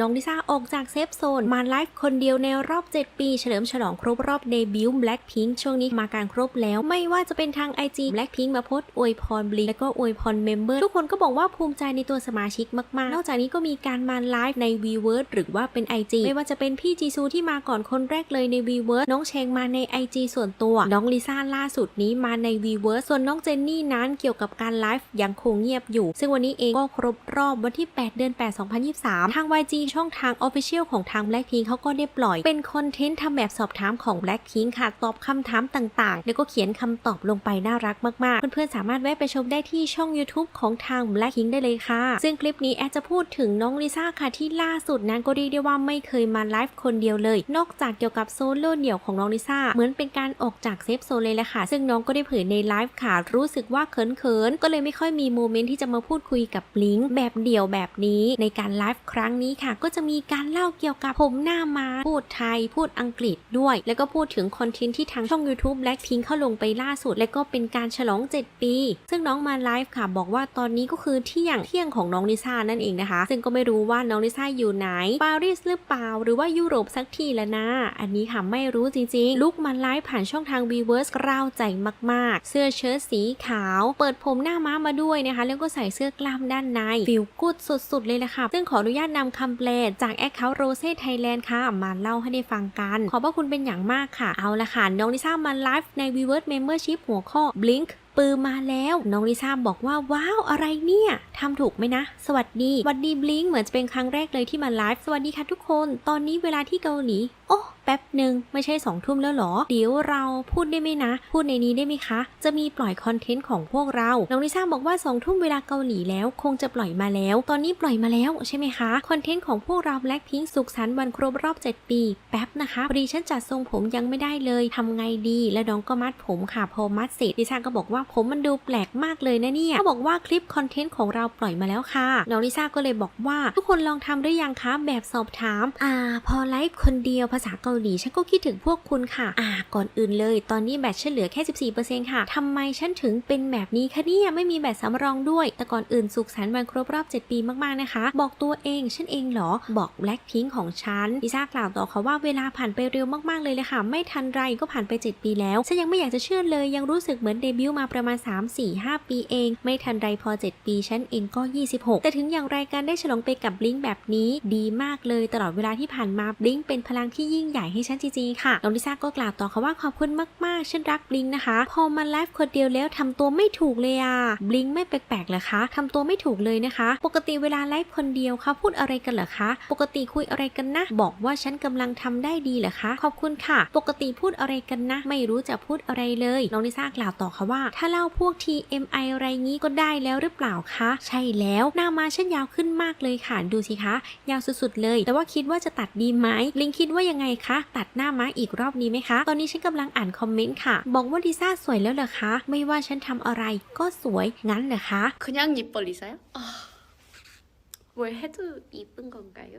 น้องลิซ่าออกจากเซฟโซน มาไลฟ์คนเดียวในรอบ 7 ปี เฉลิมฉลองครบรอบเดบิวต์ Blackpink ช่วงนี้มาการครบแล้วไม่ว่าจะเป็นทาง IG Blackpink มาโพสอวยพรบลิงแล้วก็อวยพรเมมเบอร์ทุกคนก็บอกว่าภูมิใจในตัวสมาชิกมากๆ นอกจากนี้ก็มีการมาไลฟ์ใน v ีเวิร์หรือว่าเป็น IG ไม่ว่าจะเป็นพี่จีซูที่มาก่อนคนแรกเลยใน v ีเวิร์น้องเชงมาใน IG ส่วนตัว น้องลิซ่าล่าสุดนี้มาใน v ีเวิร์ส่วนน้องเจนนี่นั้นเกี่ยวกับการไลฟ์ยังคงเงียบอยู่ ซึ่งวันนี้เองก็ครบรอบวันที่ 8 เดือน 8 2023 ทาง YG ช่องทาง Official ของทาง Blackpink เขาก็ได้ปล่อย เป็นคอนเทนต์ทำแบบสอบถามของ Blackpink ค่ะ ตอบคำถามต่างๆ แล้วก็เขียนคำตอบลงไปน่ารักมากๆ เพื่อนๆ สามารถแวะไปชมได้ที่ช่อง YouTube ของทาง Blackpink ได้เลยค่ะ ซึ่งคลิปนี้แอดจะพูดถึงน้องลิซ่าค่ะที่ล่าสุดนั้นก็เรียกได้ว่าไม่เคยมาไลฟ์คนเดียวเลย นอกจากเกี่ยวกับโซโล่เดี่ยวของน้องลิซ่าเหมือนเป็นการออกจากเซฟโซนเลยแหละค่ะ ซึ่งน้องก็ได้เผยในไลฟ์ค่ะรู้สึกว่าเขินๆก็เลยไม่ค่อยมีโมเมนต์ที่จะมาพูดคุยกับลิงก์แบบเดี่ยวแบบนี้ในการไลฟ์ครั้งนี้ค่ะก็จะมีการเล่าเกี่ยวกับผมหน้ามา พูดไทย พูดอังกฤษด้วย แล้วก็พูดถึงคอนเทนต์ที่ทางช่อง YouTube Blackpink เข้าลงไปล่าสุด และก็เป็นการฉลอง 7 ปี ซึ่งน้องมาไลฟ์ค่ะ บอกว่าตอนนี้ก็คือเที่ยงเที่ยงของน้องลิซ่านั่นเองนะคะ ซึ่งก็ไม่รู้ว่าน้องลิซ่าอยู่ไหน ปารีสหรือเปล่า หรือว่ายุโรปสักทีแล้วนะ อันนี้ค่ะไม่รู้จริงๆ ลุกมาไลฟ์ผ่านช่องทาง v ีเวิร์สกล้าวใจมากๆ เสื้อเชิ้ตสีขาว เปิดผมหน้าม้ามาด้วยนะคะ แล้วก็ใส่เสื้อกล้ามด้านในฟิลกูดสุดๆเลยละค่ะ ซึ่งขออนุญาตนำคำแปลจากแอคเคาท์โรเซ่ไทยแลนด์ค่ะ มาเล่าให้ได้ฟังกัน ขอบพระคุณเป็นอย่างมากค่ะ เอาละค่ะ น้องลิซ่ามาไลฟ์ใน v ีเวิร์ดเมมเบอร์ชิพหัวข้อ Blink ปืนมาแล้ว น้องลิซ่าบอกว่าว้าวอะไรเนี่ยทำถูกไหมนะ สวัสดีสวัสดีบลิงเหมือนจะเป็นครั้งแรกเลยที่มาไลฟ์สวัสดีค่ะทุกคน ตอนนี้เวลาที่เกาหลี โอ้ ป๊บหนึ่งไม่ใช่สองทุ่มแล้วหรอ เดี๋ยวเราพูดได้ไหมนะ พูดในนี้ได้ไหมคะ จะมีปล่อยคอนเทนต์ของพวกเรา น้องลิซ่าบอกว่าสองทุ่มเวลาเกาหลีแล้ว คงจะปล่อยมาแล้ว ตอนนี้ปล่อยมาแล้วใช่ไหมคะ คอนเทนต์ของพวกเราแบล็คพิงสุขสันต์วันครบรอบ 7 ปี แป๊บนะคะพอดีฉันจัดทรงผมยังไม่ได้เลยทำไงดี แล้วน้องก็มัดผมค่ะ พอมัดเสร็จลิซ่าก็บอกว่าผมมันดูแปลกมากเลยนะเนี่ยเขาบอกว่าคลิปคอนเทนต์ของเราปล่อยมาแล้วค่ะ น้องลิซ่าก็เลยบอกว่าทุกคนลองทำหรือยังคะแบบสอบถาม อ่า พอไลฟ์คนเดียวภาษาเกาหลีฉันก็คิดถึงพวกคุณค่ะ อ่า ก่อนอื่นเลย ตอนนี้แบตฉันเหลือแค่ 14%ค่ะทำไมฉันถึงเป็นแบบนี้คะเนี่ยไม่มีแบตสำรองด้วย แต่ก่อนอื่นสุขสันต์วันครบรอบ 7 ปีมากๆนะคะ บอกตัวเองฉันเองเหรอ บอกแบล็คพิงของฉันลิซ่ากล่าวต่อเขาว่าเวลาผ่านไปเร็วมากๆเลยเลยค่ะ ไม่ทันไรก็ผ่านไป 7 ปีแล้ว ฉันยังไม่อยากจะเชื่อเลย ยังรู้สึกเหมือนเดบิวต์มาประมาณ 3 4 5 ปีเอง ไม่ทันไรพอ 7 ปีฉันเองก็ 26 แต่ถึงอย่างไรการได้ฉลองไปกับบลิงแบบนี้ ดีมากเลยตลอดเวลาที่ผ่านมาบลิงเป็นพลังที่ยิ่งใหญ่ให้ฉันจริงๆค่ะน้องลิซ่าก็กล่าวต่อเขาว่าขอบคุณมากๆ ฉันรักบลิงนะคะ พอมาไลฟ์คนเดียวแล้วทำตัวไม่ถูกเลยอะบลิงไม่แปลกๆเหรอคะทำตัวไม่ถูกเลยนะคะ ปกติเวลาไลฟ์คนเดียวเขาพูดอะไรกันเหรอคะ ปกติคุยอะไรกันนะ บอกว่าฉันกำลังทำได้ดีเหรอคะ ขอบคุณค่ะ ปกติพูดอะไรกันนะ ไม่รู้จะพูดอะไรเลยน้องลิซ่ากล่าวต่อค่ะว่า ถ้าเล่าพวก TMI อะไรงี้ก็ได้แล้วหรือเปล่าคะใช่แล้วหน้ามาฉันยาวขึ้นมากเลยค่ะดูสิคะ ยาวสุดๆเลย แต่ว่าคิดว่าจะตัดดีไหมลิงคิดว่ายังไงคะตัดหน้าม้าอีกรอบนี้ไหมคะ ตอนนี้ฉันกำลังอ่านคอมเมนต์ค่ะ บอกว่าลิซ่าสวยแล้วเหรอคะ ไม่ว่าฉันทำอะไรก็สวย งั้นเหรอคะ 그냥 이뻐 리사요? 아, 뭘 해도 이쁜 건가요?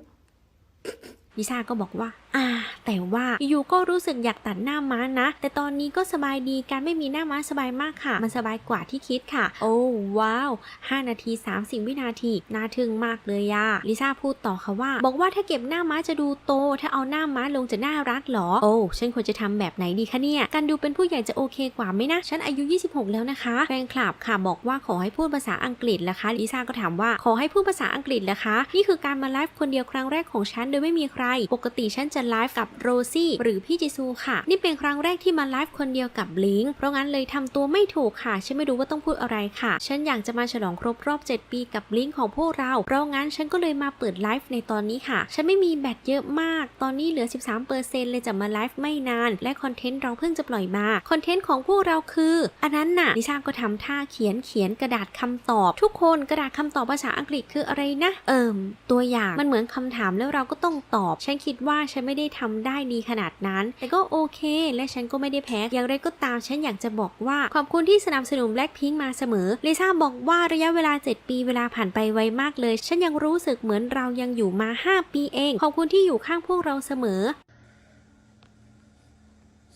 ลิซ่าก็บอกว่า อ่า แต่ว่าอยู่ก็รู้สึกอยากตัดหน้าม้านะ แต่ตอนนี้ก็สบายดีการไม่มีหน้าม้าสบายมากค่ะ มันสบายกว่าที่คิดค่ะ โอ้ว้าว 5 นาที 30 วินาทีน่าทึ่งมากเลยอะลิซ่าพูดต่อค่ะว่า บอกว่าถ้าเก็บหน้าม้าจะดูโต ถ้าเอาหน้าม้าลงจะน่ารักหรอ โอ้ฉันควรจะทำแบบไหนดีคะเนี่ย การดูเป็นผู้ใหญ่จะโอเคกว่าไหมนะ ฉันอายุ 26 แล้วนะคะ แฟนคลับค่ะบอกว่าขอให้พูดภาษาอังกฤษละคะลิซ่าก็ถามว่าขอให้พูดภาษาอังกฤษละคะ นี่คือการมาไลฟ์คนเดียวครั้งแรกของฉันโดยไม่มีใครปกติฉันจะไลฟ์กับโรซี่หรือพี่จิซูค่ะ นี่เป็นครั้งแรกที่มาไลฟ์คนเดียวกับลิงเพราะงั้นเลยทำตัวไม่ถูกค่ะ ฉันไม่รู้ว่าต้องพูดอะไรค่ะ ฉันอยากจะมาฉลองครบรอบ 7 ปีกับลิงของพวกเรา เพราะงั้นฉันก็เลยมาเปิดไลฟ์ในตอนนี้ค่ะ ฉันไม่มีแบตเยอะมาก ตอนนี้เหลือ 13%เลยจะมาไลฟ์ไม่นาน และคอนเทนต์เราเพิ่งจะปล่อยมา คอนเทนต์ของพวกเราคือ อันนั้นน่ะดิฉันก็ทำท่าเขียนเขียนกระดาษคำตอบ ทุกคนกระดาษคำตอบภาษาอังกฤษคืออะไรนะ เอิมตัวอย่างมันเหมือนคำถามแล้วเราก็ต้องตอบฉันคิดว่าฉันไม่ได้ทำได้ดีขนาดนั้น แต่ก็โอเค และฉันก็ไม่ได้แพ้ อย่างไรก็ตามฉันอยากจะบอกว่า ขอบคุณที่สนับสนุนแบล็คพิงมาเสมอลิซ่าบอกว่าระยะเวลา 7 ปีเวลาผ่านไปไวมากเลย ฉันยังรู้สึกเหมือนเรายังอยู่มา 5 ปีเอง ขอบคุณที่อยู่ข้างพวกเราเสมอ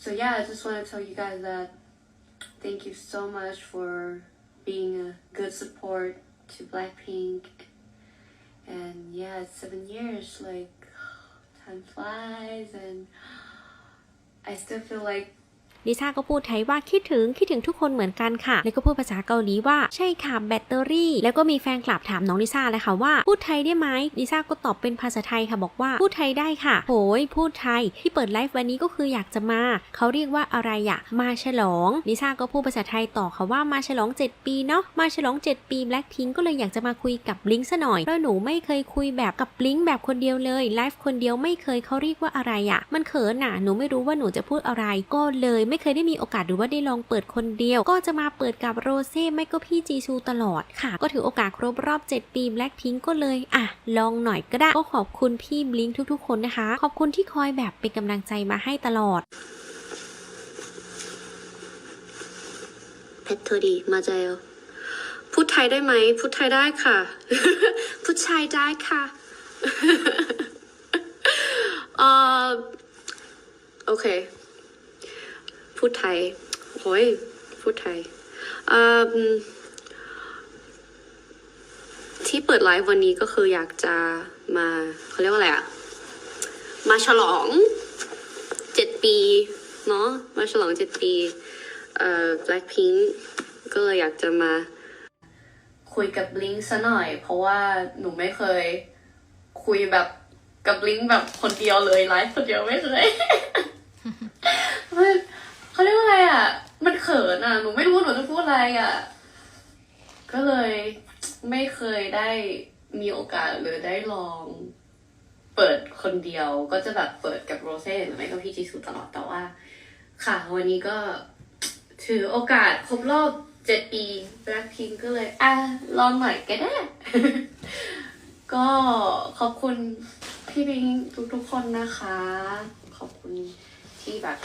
So yeah, I just want to tell you guys that thank you so much for being a good support to Blackpink And yeah, it's seven years. Like time flies, and I still feel like ลิซ่าก็พูดไทยว่าคิดถึงคิดถึงทุกคนเหมือนกันค่ะ แล้วก็พูดภาษาเกาหลีว่าใช่ค่ะแบตเตอรี่ แล้วก็มีแฟนคลับถามน้องลิซ่าเลยค่ะว่าพูดไทยได้ไหมลิซ่าก็ตอบเป็นภาษาไทยค่ะบอกว่าพูดไทยได้ค่ะโหยพูดไทยที่เปิดไลฟ์วันนี้ก็คืออยากจะมา เขาเรียกว่าอะไรอะมาฉลองลิซ่าก็พูดภาษาไทยต่อค่ะว่ามาฉลอง 7 ปีเนาะมาฉลอง 7 ปีแบล็คพิงก็เลยอยากจะมาคุยกับลิงซะหน่อยเพราะหนูไม่เคยคุยแบบกับลิงแบบคนเดียวเลยไลฟ์คนเดียวไม่เคยเขาเรียกว่าอะไรอะมันเขินน่ะหนูไม่รู้ว่าหนูจะพูดอะไรก็เลยไม่เคยได้มีโอกาสหรือว่าได้ลองเปิดคนเดียว ก็จะมาเปิดกับโรเซ่ไม่ก็พี่จีซูตลอดค่ะ ก็ถือโอกาสครบรอบ 7 ปีแบล็คพิงก์ก็เลย อะ ลองหน่อยก็ได้ ก็ขอบคุณพี่บลิงทุกๆ คนนะคะ ขอบคุณที่คอยแบบเป็นกำลังใจมาให้ตลอด แพทเทอรีมาเจอพูดไทยได้ไหม พูดไทยได้ค่ะ พูดชายได้ค่ะ เอ่อ โอเค พูดไทยโอ้ยพูดไทยที่เปิดไลฟ์วันนี้ก็คืออยากจะมาเขาเรียกว่าอะไรอะมาฉลองเจ็ดปีเนาะมาฉลองเจ็ดปีเอ่อ Blackpink ก็เลยอยากจะมา คุยกับ Blink ซะหน่อย เพราะว่าหนูไม่เคยคุยแบบกับ Blink แบบคนเดียวเลยไลฟ์คนเดียวไม่เคย เขาเรียกว่าอะไรอะ มันเขินอะ หนูไม่รู้หนูจะพูดอะไรอะ ก็เลยไม่เคยได้มีโอกาสหรือได้ลอง เปิดคนเดียวก็จะแบบเปิดกับโรเซ่หรือไม่ก็พี่จีสุตลอดแต่ว่า ค่ะ วันนี้ก็ถือโอกาสครบรอบเจ็ดปี Blackpink ก็เลย อะ ลองหน่อยก็ได้ ก็ขอบคุณพี่บิงทุกๆคนนะคะ ขอบคุณที่แบบ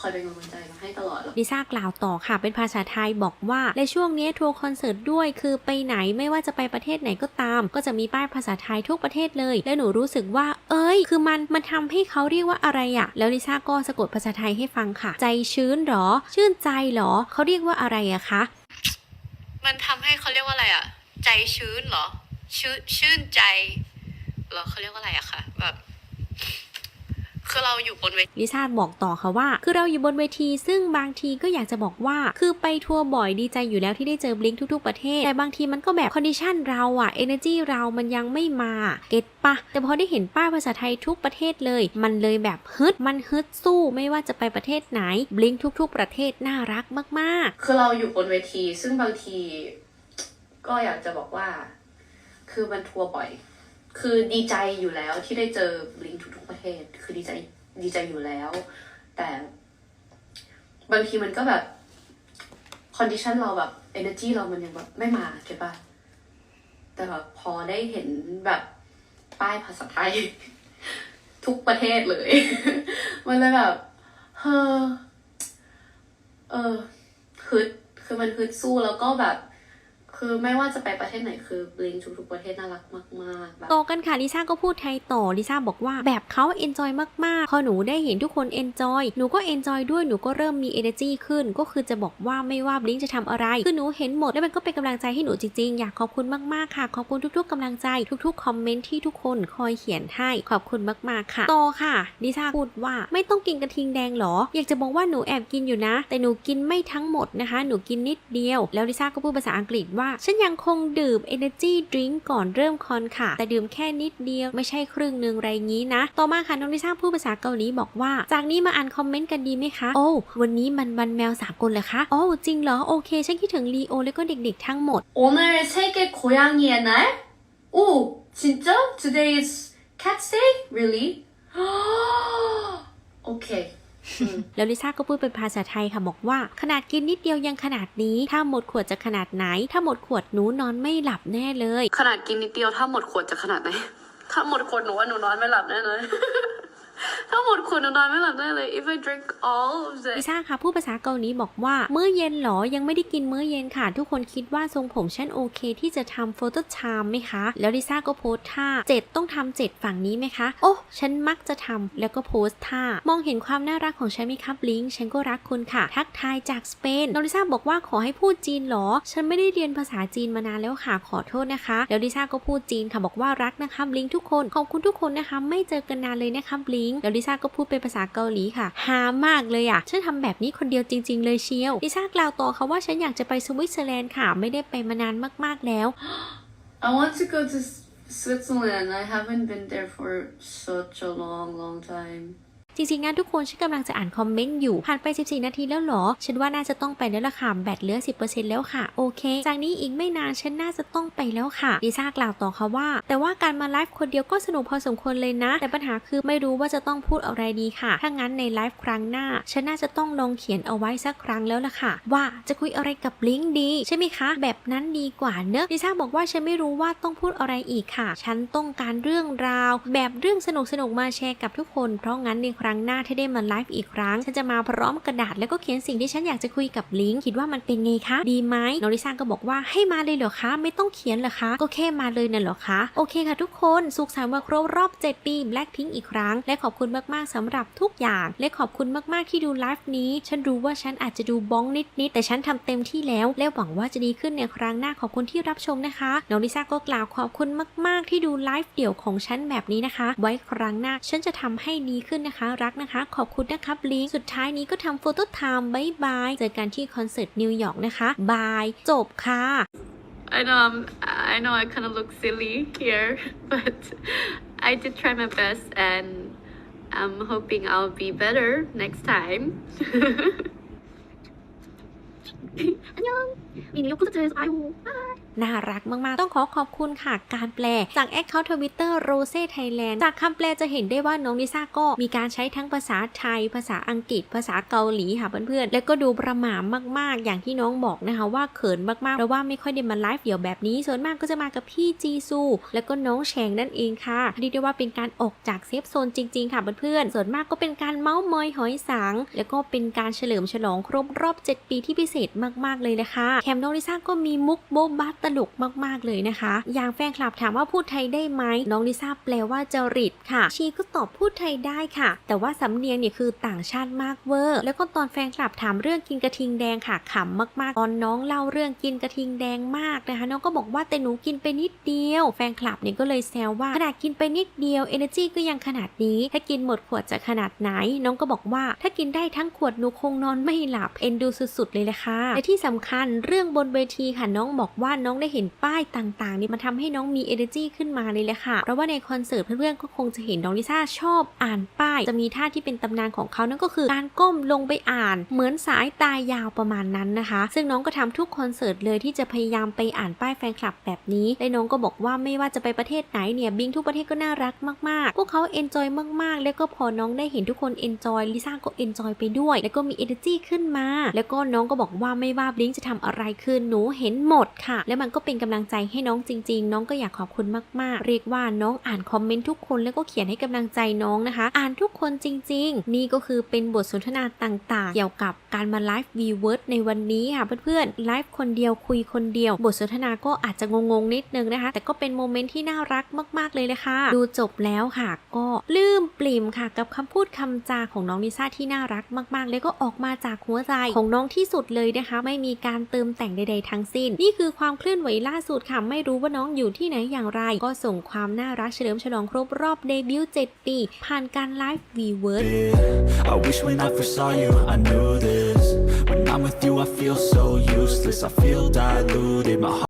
คอยเป็นกำลังใจมาให้ตลอดแล้วลิซ่ากล่าวต่อค่ะเป็นภาษาไทยบอกว่าในช่วงนี้ทัวร์คอนเสิร์ตด้วยคือไปไหนไม่ว่าจะไปประเทศไหนก็ตาม ก็จะมีป้ายภาษาไทยทุกประเทศเลย แล้วหนูรู้สึกว่า เอ้ย คือมันมันทำให้เขาเรียกว่าอะไรอะแล้วลิซ่าก็สะกดภาษาไทยให้ฟังค่ะ ใจชื้นเหรอ ชื่นใจเหรอเขาเรียกว่าอะไรอะคะมันทำให้เขาเรียกว่าอะไรอะใจชื้นเหรอ ชื่นชื่นใจเหรอเขาเรียกว่าอะไรอะคะแบบ คือเราอยู่บนเวทีลิซ่าบอกต่อค่ะว่า คือเราอยู่บนเวที ซึ่งบางทีก็อยากจะบอกว่า คือไปทัวร์บ่อยดีใจอยู่แล้วที่ได้เจอบลิงทุกๆประเทศ แต่บางทีมันก็แบบคอนดิชันเราอะเอเนอร์จีเรามันยังไม่มา เก็ตปะ แต่พอได้เห็นป้ายภาษาไทยทุกประเทศเลย มันเลยแบบฮึด มันฮึดสู้ไม่ว่าจะไปประเทศไหนบลิงทุก ๆ ประเทศน่ารักมาก ๆ คือเราอยู่บนเวที ซึ่งบางที ก็อยากจะบอกว่า คือมันทัวร์บ่อย คือดีใจอยู่แล้วที่ได้เจอลิงก์ทุกๆประเทศ คือดีใจดีใจอยู่แล้ว แต่บางทีมันก็แบบคอนดิชันเราแบบ energy เรามันยังแบบไม่มาใช่ปะแต่แบบพอได้เห็นแบบป้ายภาษาไทย ทุกประเทศเลย มันเลยแบบเฮอเออฮึดคือมันฮึดสู้แล้วก็แบบ คือไม่ว่าจะไปประเทศไหนคือลิงทุกๆประเทศน่ารักมากๆแบบโตกันค่ะลิซ่าก็พูดไทยต่อลิซ่าบอกว่าแบบเขาเอนจอยมากๆ พอหนูได้เห็นทุกคนเอนจอยหนูก็เอนจอยด้วยหนูก็เริ่มมี energy ขึ้น ก็คือจะบอกว่าไม่ว่าบลิงจะทำอะไร คือหนูเห็นหมดแล้วมันก็เป็นกำลังใจให้หนูจริงๆ อยากขอบคุณมากๆค่ะ ขอบคุณทุก ๆกำลังใจทุกๆคอมเมนต์ที่ทุกคนคอยเขียนให้ขอบคุณมากๆค่ะโตค่ะลิซ่าพูดว่าไม่ต้องกินกระทิงแดงหรอ อยากจะบอกว่าหนูแอบกินอยู่นะ แต่หนูกินไม่ทั้งหมดนะคะ หนูกินนิดเดียว แล้วลิซ่าก็พูดภาษาอังกฤษว่าฉันยังคงดื่ม energy drink ก่อนเริ่มคอนค่ะ แต่ดื่มแค่นิดเดียวไม่ใช่ครึ่งหนึ่งไรงี้นะ ต่อมาค่ะน้องลิซ่าพูดภาษาเกาหลีบอกว่า จากนี้มาอ่านคอมเมนต์กันดีไหมคะ โอ้ วันนี้มันวันแมวสากลเหรอคะโอ้จริงเหรอ โอเค ฉันคิดถึงลีโอแล้วก็เด็กๆทั้งหมด 오늘 세계 고양이의 날? 오, 진짜? Today is Cat's Day? Really? 오케이. 음. แล้วลิซ่าก็พูดเป็นภาษาไทยค่ะบอกว่า ขนาดกินนิดเดียวยังขนาดนี้ ถ้าหมดขวดจะขนาดไหน ถ้าหมดขวดหนูนอนไม่หลับแน่เลย ขนาดกินนิดเดียวถ้าหมดขวดจะขนาดไหนถ้าหมดขวดหนูว่าหนูนอนไม่หลับแน่เลย ถ้าหมดขวดหนูนอนไม่หลับได้เลย if I drink all of ลิ this ซ่าค่ะพูดภาษาเกาหลีบอกว่า มื้อเย็นหรอ ยังไม่ได้กินมื้อเย็นค่ะ ทุกคนคิดว่าทรงผมฉันโอเคที่จะทำโฟโต้ชามไหมคะ แล้วลิซ่าก็โพสท่าเจ็ดต้องทำเจ็ดฝั่งนี้ไหมคะ โอ้ฉันมักจะทำแล้วก็โพสท่ามองเห็นความน่ารักของฉันไหมครับลิงฉันก็รักคุณค่ะ ทักทายจากสเปนน้องลิซ่าบอกว่าขอให้พูดจีนหรอ ฉันไม่ได้เรียนภาษาจีนมานานแล้วค่ะขอโทษนะคะแล้วลิซ่าก็พูดจีนค่ะบอกว่ารักนะคะลิงทุกคนขอบคุณทุกคนนะคะ ไม่เจอกันนานเลยนะคะลิงแล้วลิซ่าก็พูดเป็นภาษาเกาหลีค่ะฮามากเลยอะฉันทำแบบนี้คนเดียวจริง ๆ เลยเชียวลิซ่ากล่าวต่อค่ะว่าฉันอยากจะไปสวิตเซอร์แลนด์ค่ะ ไม่ได้ไปมานานมากๆแล้ว I want to go to Switzerland I haven't been there for such a long long time จริงๆนะทุกคนฉันกำลังจะอ่านคอมเมนต์อยู่ ผ่านไป 14 นาทีแล้วหรอ ฉันว่าน่าจะต้องไปแล้วล่ะค่ะ แบตเหลือ 10%แล้วค่ะ โอเค จากนี้อีกไม่นานฉันน่าจะต้องไปแล้วค่ะ ลิซ่ากล่าวต่อค่ะว่า แต่ว่าการมาไลฟ์คนเดียวก็สนุกพอสมควรเลยนะ แต่ปัญหาคือไม่รู้ว่าจะต้องพูดอะไรดีค่ะ ถ้างั้นในไลฟ์ครั้งหน้า ฉันน่าจะต้องลองเขียนเอาไว้สักครั้งแล้วล่ะค่ะ ว่าจะคุยอะไรกับลิงก์ดี ใช่ไหมคะ แบบนั้นดีกว่าเนอะลิซ่าบอกว่าฉันไม่รู้ว่าต้องพูดอะไรอีกค่ะ ฉันต้องการเรื่องราว แบบเรื่องสนุกๆมาแชร์กับทุกคน เพราะงั้นในครั้รั้งหน้าที่ได้มาไลฟ์อีกครั้ง ฉันจะมาพร้อมกระดาษแล้วก็เขียนสิ่งที่ฉันอยากจะคุยกับลิงคิดว่ามันเป็นไงคะ ดีไหมน้องลิซ่าก็บอกว่าให้มาเลยเหรอคะ ไม่ต้องเขียนเหรอคะ ก็แค่มาเลยน่ะเหรอคะ โอเคค่ะทุกคน สุขสันต์วันครบรอบ 7 ปี Blackpink อีกครั้ง และขอบคุณมากๆสำหรับทุกอย่าง และขอบคุณมากๆที่ดูไลฟ์นี้ ฉันรู้ว่าฉันอาจจะดูบ้องนิดๆแต่ฉันทำเต็มที่แล้ว และหวังว่าจะดีขึ้นในครั้งหน้าขอบคุณที่รับชมนะคะน้องลิซ่าก็กล่าวขอบคุณมาก ๆ ที่ดูไลฟ์เดี่ยวของฉันแบบนี้นะคะ ไว้ครั้งหน้าฉันจะทำให้ดีขึ้นนะคะรักนะคะ ขอบคุณนะครับลิงก์สุดท้ายนี้ก็ทำโฟโต้ไทม์บายบาย เจอกันที่คอนเสิร์ตนิวยอร์กนะคะ บาย จบค่ะ I know I'm, I know I kind of look silly here but I did try my best and I'm hoping I'll be better next time 안녕 미니 콘서트에서 봐요 น่ารักมากๆ ต้องขอขอบคุณค่ะ การแปลจากแอคเคาท์ทวิตเตอร์โรเซ่ไทยแลนด์จากคำแปลจะเห็นได้ว่าน้องลิซ่าก็มีการใช้ทั้งภาษาไทย ภาษาอังกฤษ ภาษาเกาหลีค่ะเพื่อนๆ แล้วก็ดูประหม่ามากๆ อย่างที่น้องบอกนะคะว่าเขินมากๆเพราะว่าไม่ค่อยได้มาไลฟ์เดี่ยวแบบนี้ ส่วนมากก็จะมากับพี่จีซู แล้วก็น้องแชงนั่นเองค่ะเรียกได้ว่าเป็นการออกจากเซฟโซนจริงๆค่ะเพื่อนๆ ส่วนมากก็เป็นการเมาส์มอยหอยสัง แล้วก็เป็นการเฉลิมฉลองครบรอบ 7 ปีที่พิเศษมากๆเลยนะคะแคมน้องลิซ่าก็มีมุกโบ๊ะบัสตลกมากๆเลยนะคะ อย่างแฟนคลับถามว่าพูดไทยได้ไหมน้องลิซ่าแปลว่าจริตค่ะ ชีก็ตอบพูดไทยได้ค่ะ แต่ว่าสำเนียงเนี่ยคือต่างชาติมากเวอร์ แล้วก็ตอนแฟนคลับถามเรื่องกินกระทิงแดงค่ะขำมากๆ ตอนน้องเล่าเรื่องกินกระทิงแดงมากนะคะ น้องก็บอกว่าแต่หนูกินไปนิดเดียว แฟนคลับเนี่ยก็เลยแซวว่าขนาดกินไปนิดเดียว energy ก็ยังขนาดนี้ ถ้ากินหมดขวดจะขนาดไหน น้องก็บอกว่า ถ้ากินได้ทั้งขวดหนูคงนอนไม่หลับเอ็นดูสุดๆเลยแหละค่ะและที่สำคัญเรื่องบนเวทีค่ะน้องบอกว่าน้องได้เห็นป้ายต่างๆนี่มันทำให้น้องมี energy ขึ้นมาเลยแหละค่ะ เพราะว่าในคอนเสิร์ตเพื่อนๆก็คงจะเห็นน้องลิซ่าชอบอ่านป้าย จะมีท่าที่เป็นตำนานของเขานั่นก็คือการก้มลงไปอ่าน เหมือนสายตายาวประมาณนั้นนะคะ ซึ่งน้องก็ทำทุกคอนเสิร์ตเลยที่จะพยายามไปอ่านป้ายแฟนคลับแบบนี้และน้องก็บอกว่าไม่ว่าจะไปประเทศไหนเนี่ยบิงทุกประเทศก็น่ารักมากๆ พวกเขาเอนจอยมากๆ แล้วก็พอน้องได้เห็นทุกคนเอนจอยลิซ่าก็เอนจอยไปด้วย แล้วก็มี energy ขึ้นมา แล้วก็น้องก็บอกว่าไม่ว่าบิงจะทำอะไรคือหนูเห็นหมดค่ะแล้วมันก็เป็นกำลังใจให้น้องจริง ๆ น้องก็อยากขอบคุณมากๆ เรียกว่าน้องอ่านคอมเมนต์ทุกคนแล้วก็เขียนให้กำลังใจน้องนะคะ อ่านทุกคนจริง ๆ นี่ก็คือเป็นบทสนทนาต่างๆ เกี่ยวกับการมาไลฟ์วีเวิร์ดในวันนี้ค่ะเพื่อนๆไลฟ์คนเดียวคุยคนเดียว บทสนทนาก็อาจจะงงๆนิดนึงนะคะ แต่ก็เป็นโมเมนต์ที่น่ารักมากๆเลยเลยค่ะ ดูจบแล้วค่ะ ก็ลืมปลิ่มค่ะ กับคำพูดคำจาของน้องลิซ่าที่น่ารักมากๆ แล้วก็ออกมาจากหัวใจของน้องที่สุดเลยนะคะ ไม่มีการเติมแต่งใด ๆ ทั้งสิ้น นี่คือความเคลื่อนไหวล่าสุดค่ะไม่รู้ว่าน้องอยู่ที่ไหนอย่างไร ก็ส่งความน่ารักเฉลิมฉลองครบรอบเดบิวต์7ปี ผ่านการไลฟ์วีเวิร์ด I wish when I first saw you, I knew this. When I'm with you, I feel so useless. I feel diluted. My